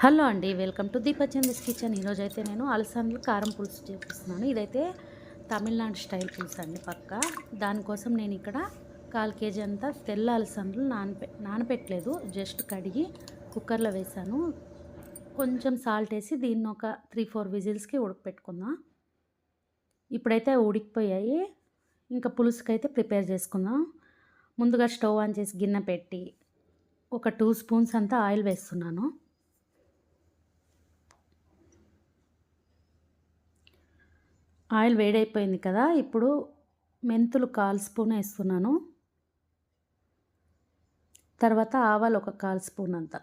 Hello అండి welcome to దీపచంద్రస్ kitchen. ఈరోజు అయితే నేను అలసందలు కారం పులుసు చేపిస్తున్నాను. ఇదైతే తమిళనాడు స్టైల్ పులుసు అండి పక్క. దానికోసం నేను ఇక్కడ కాల్ కేజీ అంతా తెల్ల అలసందలు నానపె నానపెట్టలేదు. జస్ట్ కడిగి కుక్కర్లో వేసాను కొంచెం సాల్ట్ వేసి దీన్ని ఒక త్రీ ఫోర్ విజిల్స్కి ఉడకపెట్టుకుందాం. ఇప్పుడైతే ఉడికిపోయాయి. ఇంకా పులుసుకైతే ప్రిపేర్ చేసుకుందాం. ముందుగా స్టవ్ ఆన్ చేసి గిన్నె పెట్టి ఒక టూ స్పూన్స్ అంతా ఆయిల్ వేస్తున్నాను. ఆయిల్ వేడైపోయింది కదా ఇప్పుడు మెంతులు కాల్ స్పూన్ వేస్తున్నాను. తర్వాత ఆవాలు ఒక కాల్ స్పూన్ అంత.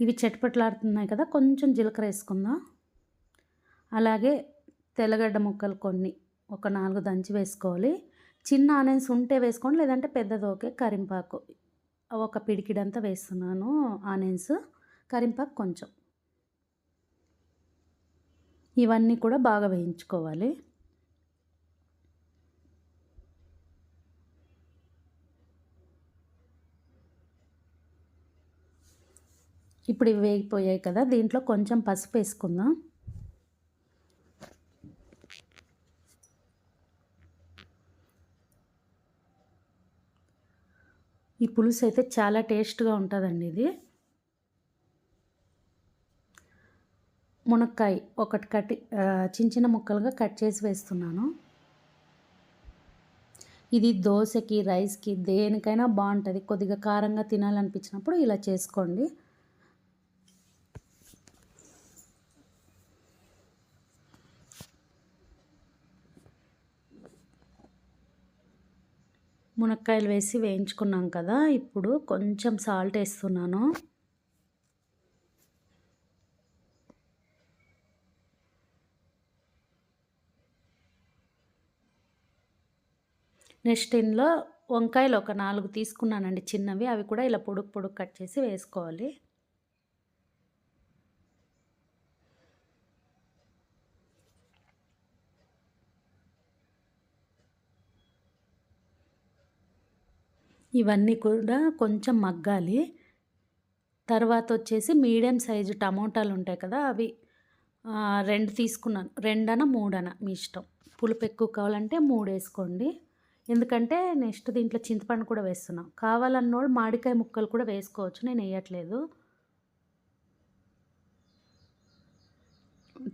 ఇవి చట్పట్లాడుతున్నాయి కదా కొంచెం జీలకర్ర వేసుకుందాం. అలాగే తెల్లగడ్డ ముక్కలు కొన్ని ఒక నాలుగు దంచి వేసుకోవాలి. చిన్న ఆనియన్స్ ఉంటే వేసుకోండి లేదంటే పెద్దది ఓకే కరింపాకు ఒక పిడికిడంతా వేస్తున్నాను ఆనియన్స్ కరింపాకు కొంచెం. ఇవన్నీ కూడా బాగా వేయించుకోవాలి. ఇప్పుడు ఇవి వేగిపోయాయి కదా దీంట్లో కొంచెం పసుపు వేసుకుందాం. ఈ పులుసు అయితే చాలా టేస్ట్గా ఉంటుందండి ఇది. మునక్కాయ ఒకటి కట్టి చిన్న చిన్న ముక్కలుగా కట్ చేసి వేస్తున్నాను. ఇది దోశకి రైస్కి దేనికైనా బాగుంటుంది. కొద్దిగా కారంగా తినాలనిపించినప్పుడు ఇలా చేసుకోండి. మునక్కాయలు వేసి వేయించుకున్నాం కదా ఇప్పుడు కొంచెం సాల్ట్ వేస్తున్నాను. నెక్స్ట్ ఇందులో వంకాయలు ఒక నాలుగు తీసుకున్నానండి చిన్నవి. అవి కూడా ఇలా పొడుగు పొడుగు కట్ చేసి వేసుకోవాలి. ఇవన్నీ కూడా కొంచెం మగ్గాలి. తర్వాత వచ్చేసి మీడియం సైజు టమోటాలు ఉంటాయి కదా అవి రెండు తీసుకున్నాను. రెండన మూడన మీ ఇష్టం. పులుపు ఎక్కువ కావాలంటే మూడు వేసుకోండి. ఎందుకంటే నెక్స్ట్ దీంట్లో చింతపండు కూడా వేస్తున్నాం. కావాలన్నోడు మామిడికాయ ముక్కలు కూడా వేసుకోవచ్చు నేను వేయట్లేదు.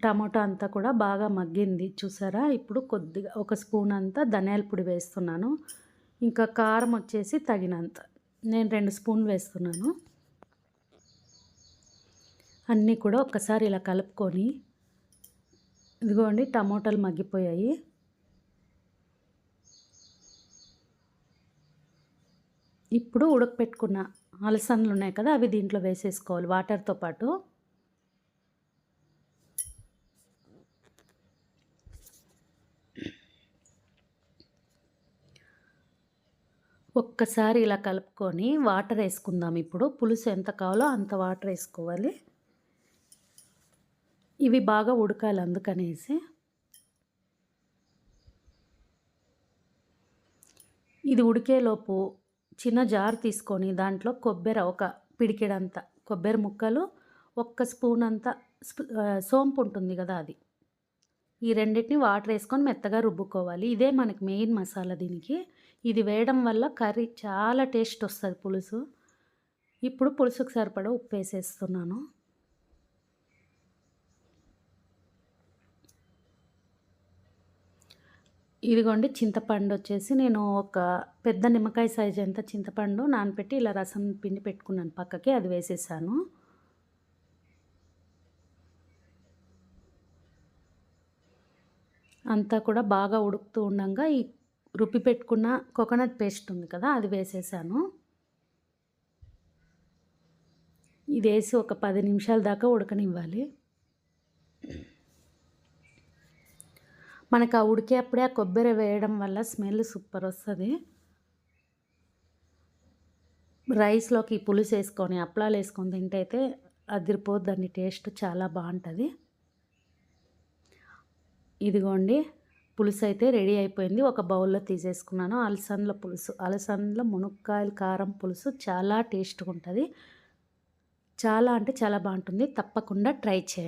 టమాటో అంతా కూడా బాగా మగ్గింది చూసారా? ఇప్పుడు కొద్దిగా ఒక స్పూన్ అంతా ధనియాల పొడి వేస్తున్నాను. ఇంకా కారం వచ్చేసి తగినంత. నేను రెండు స్పూన్లు వేస్తున్నాను. అన్నీ కూడా ఒక్కసారి ఇలా కలుపుకొని ఇదిగోండి టమోటాలు మగ్గిపోయాయి. ఇప్పుడు ఉడకపెట్టుకున్న అలసందలు ఉన్నాయి కదా అవి దీంట్లో వేసేసుకోవాలి వాటర్తో పాటు. ఒక్కసారి ఇలా కలుపుకొని వాటర్ వేసుకుందాం ఇప్పుడు. పులుసు ఎంత కావాలో అంత వాటర్ వేసుకోవాలి. ఇవి బాగా ఉడకాలి అందుకనేసి. ఇది ఉడికేలోపు చిన్న జార్ తీసుకొని దాంట్లో కొబ్బరి ఒక పిడికెడంత కొబ్బరి ముక్కలు ఒక్క స్పూన్ అంత సోంపు ఉంటుంది కదా అది. ఈ రెండింటిని వాటర్ వేసుకొని మెత్తగా రుబ్బుకోవాలి. ఇదే మనకి మెయిన్ మసాలా దీనికి. ఇది వేయడం వల్ల కర్రీ చాలా టేస్ట్ వస్తుంది పులుసు. ఇప్పుడు పులుసుకు సరిపడా ఉప్పు వేసేస్తున్నాను. ఇదిగోండి చింతపండు వచ్చేసి నేను ఒక పెద్ద నిమ్మకాయ సైజ్ ఎంత చింతపండు నానపెట్టి ఇలా రసం పిండి పెట్టుకున్నాను పక్కకి అది వేసేసాను. అంతా కూడా బాగా ఉడుకుతూ ఉండగా ఈ రుబ్బి పెట్టుకున్న కోకోనట్ పేస్ట్ ఉంది కదా అది వేసేసాను. ఇది వేసి ఒక పది నిమిషాల దాకా ఉడకనివ్వాలి. మనకు ఆ ఉడికేప్పుడే ఆ కొబ్బరి వేయడం వల్ల స్మెల్ సూపర్ వస్తుంది. రైస్లోకి పులుసు వేసుకొని అప్పలాలు వేసుకొని తింటే అయితే అదిరిపోద్దండి టేస్ట్ చాలా బాగుంటుంది. ఇదిగోండి పులుసు అయితే రెడీ అయిపోయింది. ఒక బౌల్లో తీసేసుకున్నాను. అలసందల పులుసు అలసందల మునక్కాయల కారం పులుసు చాలా టేస్ట్గా ఉంటుంది. చాలా అంటే చాలా బాగుంటుంది. తప్పకుండా ట్రై చేయండి.